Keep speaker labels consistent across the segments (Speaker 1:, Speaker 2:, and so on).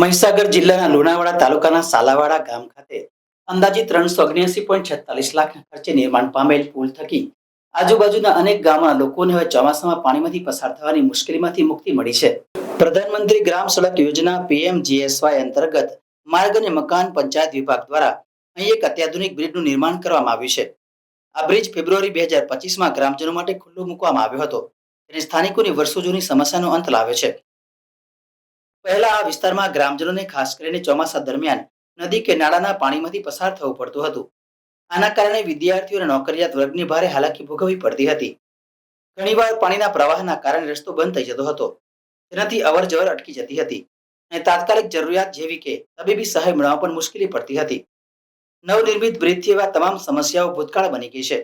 Speaker 1: મહીસાગર જિલ્લાના લુણાવાડા તાલુકાના સાલાવાડા ગામ ખાતે અંદાજે ત્રણસો ઓગણસી પોઈન્ટ છેતાલીસ લાખના ખર્ચે નિર્માણ પામેલ પુલ થકી આજુબાજુના અનેક ગામના લોકોને હવે ચોમાસામાં પાણીમાંથી પસાર થવાની મુશ્કેલીમાંથી મુક્તિ મળી છે. પ્રધાનમંત્રી ગ્રામ સડક યોજના પીએમજીએસવાય અંતર્ગત માર્ગ અને મકાન પંચાયત વિભાગ દ્વારા અહીં એક અત્યાધુનિક બ્રિજનું નિર્માણ કરવામાં આવ્યું છે. આ બ્રિજ ફેબ્રુઆરી બે હજાર પચીસમાં ગ્રામજનો માટે ખુલ્લો મૂકવામાં આવ્યો હતો. તેને સ્થાનિકોની વર્ષો જૂની સમસ્યાનો અંત લાવે છે. પહેલા આ વિસ્તારમાં ગ્રામજનોને ખાસ કરીને ચોમાસા દરમિયાન નદી કે નાળાના પાણીમાંથી પસાર થવું પડતું હતું. આના કારણે વિદ્યાર્થીઓ અને નોકરિયાત વર્ગની ભારે હાલાકી ભોગવવી પડતી હતી. ઘણીવાર પાણીના પ્રવાહના કારણે રસ્તો બંધ થઈ જતો હતો. તેનાથી અવર જવર અટકી જતી હતી અને તાત્કાલિક જરૂરિયાત જેવી કે તબીબી સહાય મેળવવા પણ મુશ્કેલી પડતી હતી. નવનિર્મિત બ્રિજથી એવા તમામ સમસ્યાઓ ભૂતકાળ બની ગઈ છે.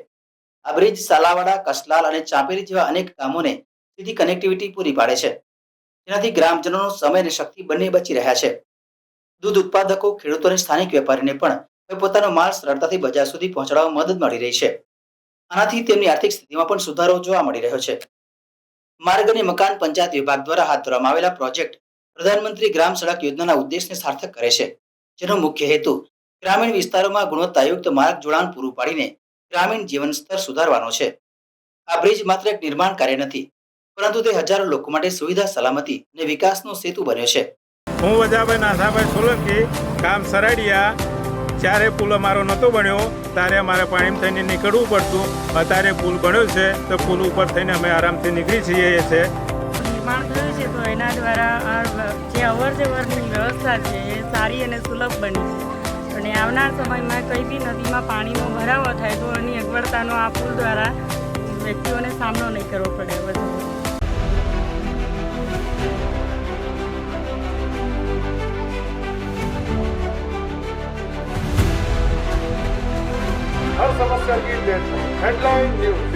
Speaker 1: આ બ્રિજ સાલાવાડા, કસલાલ અને ચાંપેરી જેવા અનેક ગામોને સીધી કનેક્ટિવિટી પૂરી પાડે છે. જેનાથી ગ્રામજનોનો સમય અને શક્તિ બંને બચી રહ્યા છે. દૂધ ઉત્પાદકો, ખેડૂતો અને સ્થાનિક વેપારીને પણ પોતાનો માલ સરળતાથી બજાર સુધી પહોંચાડવામાં મદદ મળી રહી છે. આનાથી તેમની આર્થિક સ્થિતિમાં પણ સુધારો જોવા મળી રહ્યો છે. માર્ગ અને મકાન પંચાયત વિભાગ દ્વારા હાથ ધરવામાં આવેલા પ્રોજેક્ટ પ્રધાનમંત્રી ગ્રામ સડક યોજનાના ઉદ્દેશને સાર્થક કરે છે. જેનો મુખ્ય હેતુ ગ્રામીણ વિસ્તારોમાં ગુણવત્તાયુક્ત માર્ગ જોડાણ પૂરું પાડીને ગ્રામીણ જીવન સ્તર સુધારવાનો છે. આ બ્રિજ માત્ર એક નિર્માણ કાર્ય નથી પરંતુ તે હજારો લોકો માટે સુવિધા સલામતી અને વિકાસનો સેતુ બન્યો છે.
Speaker 2: હું વજાભાઈ નાથાભાઈ સોલંકી કામ સરાડિયા. જ્યારે પુલ અમારો નહોતો બન્યો ત્યારે અમારે પાણી થઈને નીકળવું પડતું. અત્યારે પુલ બન્યો છે તો પુલ ઉપર થઈને અમે આરામથી નીકળી છીએ છે.
Speaker 3: નિર્માણ થયું છે તો એના દ્વારા જે અવર જવરની વ્યવસ્થા છે એ સારી અને સુલભ બની છે. અને આવનાર સમયમાં કઈ બી નદીમાં પાણીનો ભરાવો થાય તો એની અગવડતાનો આ પુલ દ્વારા વ્યક્તિઓને સામનો નહીં કરવો પડે
Speaker 4: બધો હર સમસ્યા કી હેડલાઇન ન્યૂઝ